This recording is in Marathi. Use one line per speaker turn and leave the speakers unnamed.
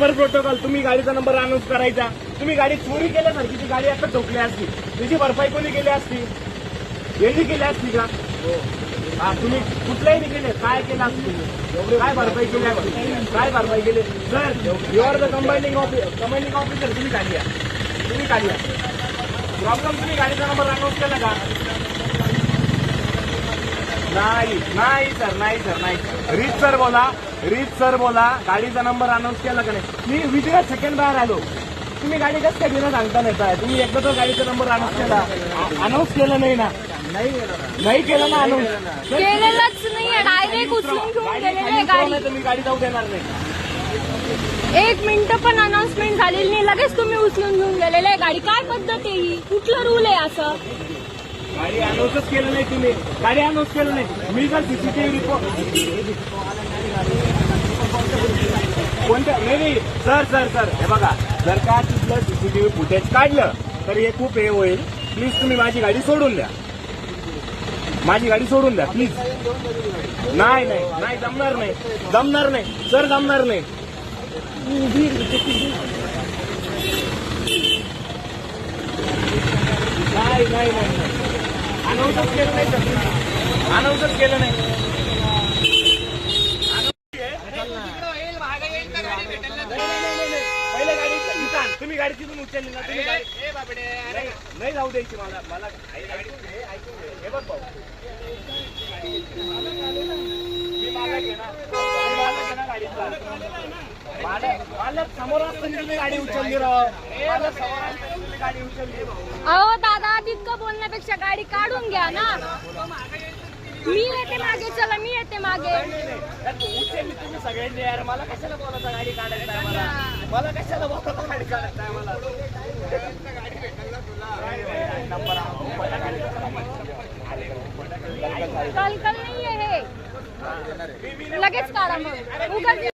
पर प्रोटोकॉल तुम्ही गाडीचा नंबर अनाऊन्स करायचा. तुम्ही गाडी चोरी केल्यासारखी ती गाडी आता ठोकली असती. तिची भरपाई कोणी केली असती? यांनी केली असती का? हा तुम्ही कुठल्याही नाही केले काय केलं असतं? तुम्ही काय भरपाई केली असती? काय भरपाई केली? Sir you are the combining office combining officer तुम्ही खाली या. तुम्ही खाली या. प्रॉब्लेम तुम्ही गाडीचा नंबर अनाऊन्स केला का? नाही नाही सर नाही सर नाही रीत सर बोला रीत सर बोला गाडीचा नंबर अनाऊन्स केला का नाही? मी विदिन सेकंड बाहेर आलो. तुम्ही गाडी कसं काय बिना सांगता नाही काय तुम्ही एकदा तर गाडीचा नंबर अनाऊन्स केला. अनाऊन्स केलं नाही ना? नाही केलं ना. अनाऊन्स
केलेलंच नाहीये डायरेक्ट उचलून घेऊन गेलेले गाडी.
तुम्ही गाडी जाऊ देणार नाही.
एक मिनिट पण अनाउन्समेंट झालेली नाही लगेच तुम्ही उचलून घेऊन गेलेले. गाडी काय पद्धत आहे ही? कुठलं रूल आहे असं?
गाडी अनाऊन्सच केलं नाही तुम्ही. गाडी अनाऊन्स केलं नाही. मी जर सीसीटीव्ही रिपोर्ट कोणत्या नाही नाही. Sir sir sir. हे बघा. जर का तिथलं सीसीटीव्ही फुटेज काढलं तर हे खूप हे होईल. प्लीज तुम्ही माझी गाडी सोडून द्या. माझी गाडी सोडून द्या प्लीज नाही नाही. नाही जमणार नाही. जमणार नाही. सर जमणार नाही नाही नाही नाही नाही अनाऊन्सच केलं नाही सर अनाऊन्सच केलं नाही. पहिले गाडी इथं आण. तुम्ही गाडी तिथून उचलली ना तुम्ही गाडी नाही, नाही जाऊ द्यायची मला. मला ऐकून घे. हे बघ भाऊ. मी मालक आहे ना. मी मालक आहे ना गाडीचा. मालक मालक समोर असताना तुम्ही गाडी उचलली राव. मालक समोर असताना तुम्ही
अहो दादा तितकं बोलण्यापेक्षा गाडी काढून घ्या ना. मी येते मागे चला मी येते मागे.
उचलली तुम्ही सगळ्यांनी यार मला कशाला बोलायचं गाडी काढायचं आहे मला मला कशाला बोलायचं गाडी काढायचं आहे मला नंबर
कल कल नाहीये लगेच काढा मग. उगाच